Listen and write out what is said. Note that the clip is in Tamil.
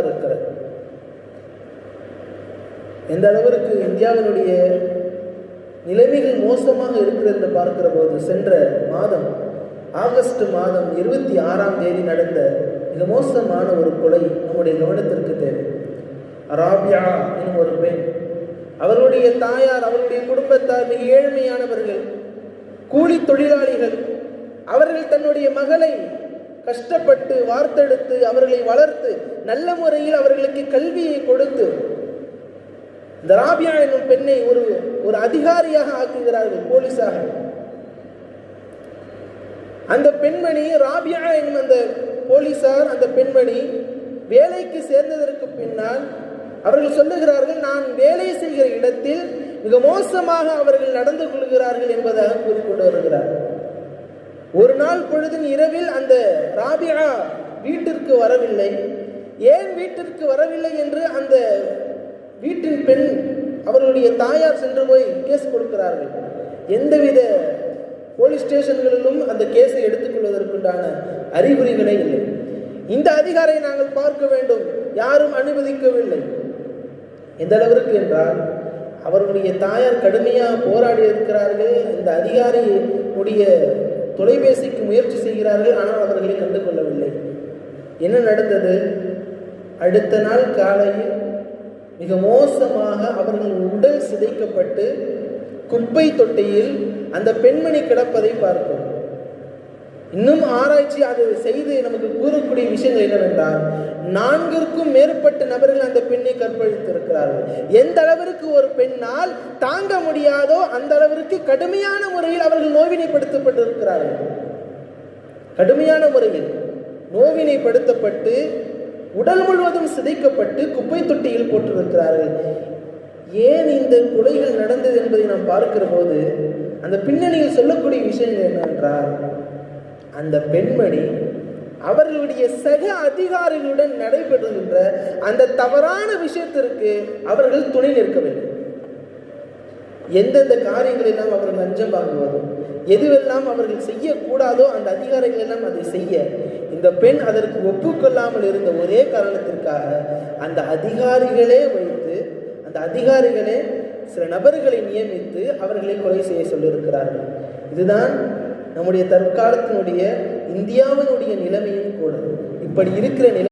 இருக்கிறது. எந்த அளவிற்கு இந்தியாவினுடைய நிலைமைகள் மோசமாக இருக்கிறது என்று பார்க்கிற போது சென்ற மாதம் ஆகஸ்ட் மாதம் இருபத்தி ஆறாம் தேதி நடந்த மிக மோசமான ஒரு கொலை நம்முடைய கவனத்திற்கு தேவை. ராபியா எனும் ஒரு பெண் அவருடைய தாயார் அவருடைய குடும்பத்தார் மிக ஏழ்மையானவர்கள் கூலி தொழிலாளிகள் அவர்கள் தன்னுடைய மகளை கஷ்டப்பட்டு வார்த்தெடுத்து அவர்களை வளர்த்து நல்ல முறையில் அவர்களுக்கு கல்வியை கொடுத்து இந்த ராபியா என்னும் பெண்ணை ஒரு ஒரு அதிகாரியாக ஆக்குகிறார்கள் போலீஸாக. அந்த பெண்மணி ராபியா என்னும் அந்த போலீசார் அந்த பெண்மணி வேலைக்கு சேர்ந்ததற்கு பின்னால் அவர்கள் சொல்லுகிறார்கள் நான் வேலை செய்கிற இடத்தில் மிக மோசமாக அவர்கள் நடந்து கொள்கிறார்கள் என்பதாக கூறிக்கொண்டு வருகிறார். ஒரு நாள் பொழுதின் இரவில் அந்த ராபியா வீட்டிற்கு வரவில்லை. ஏன் வீட்டிற்கு வரவில்லை என்று அந்த வீட்டின் பெண் அவர்களுடைய தாயார் சென்று போய் கேஸ் கொடுக்கிறார்கள். எந்தவித போலீஸ் ஸ்டேஷன்களிலும் அந்த கேஸை எடுத்துக்கொள்வதற்குண்டான அறிகுறிகளே இல்லை. இந்த அதிகாரை நாங்கள் பார்க்க வேண்டும். யாரும் அனுமதிக்கவில்லை. எந்த அளவிற்கு என்றால் அவர்களுடைய தாயார் கடுமையாக போராடி இருக்கிறார்கள். இந்த அதிகாரியுடைய தொலைபேசிக்கு முயற்சி செய்கிறார்கள் ஆனால் அவர்களை கண்டு கொள்ளவில்லை என்ன நடந்தது? அடுத்த நாள் காலையில் மிக மோசமாக அவர்கள் உடல் சிதைக்கப்பட்டு குப்பை தொட்டியில் அந்த பெண்மணி கிடப்பதை பார்ப்போம். இன்னும் ஆராய்ச்சி அது செய்து நமக்கு சொல்லக்கூடிய விஷயங்கள் என்னவென்றால் நான்கிற்கும் மேற்பட்ட நபர்கள் அந்த பெண்ணை கற்பழித்திருக்கிறார்கள். எந்த அளவிற்கு ஒரு பெண்ணால் தாங்க முடியாதோ அந்த அளவிற்கு கடுமையான முறையில் அவர்கள் நோவினைப்படுத்தப்பட்டிருக்கிறார்கள். கடுமையான முறையில் நோவினைப்படுத்தப்பட்டு உடல் முழுவதும் சிதைக்கப்பட்டு குப்பை தொட்டியில் போட்டிருக்கிறார்கள். ஏன் இந்த கொலைகள் நடந்தது என்பதை நாம் பார்க்கிற போது அந்த பின்னணியில் சொல்லக்கூடிய விஷயங்கள் என்னவென்றால் அந்த பெண்மணி அவர்களுடைய சக அதிகாரிகளுடன் நடைபெறுகின்ற அந்த தவறான விஷயத்திற்கு அவர்கள் துணை நிற்கவில்லை எந்தெந்த காரியங்களெல்லாம் அவர்கள் லஞ்சம் வாங்குவதோ எதுவெல்லாம் அவர்கள் செய்யக்கூடாதோ அந்த அதிகாரிகள் எல்லாம் அதை செய்ய இந்த பெண் அதற்கு ஒப்புக்கொள்ளாமல் இருந்த ஒரே காரணத்திற்காக அந்த அதிகாரிகளே வைத்து அந்த அதிகாரிகளே சில நபர்களை நியமித்து அவர்களை கொலை செய்ய சொல்லியிருக்கிறார்கள். இதுதான் நம்முடைய தற்காலத்தினுடைய இந்தியாவினுடைய நிலைமையும் கூட இப்படி இருக்கிற நிலை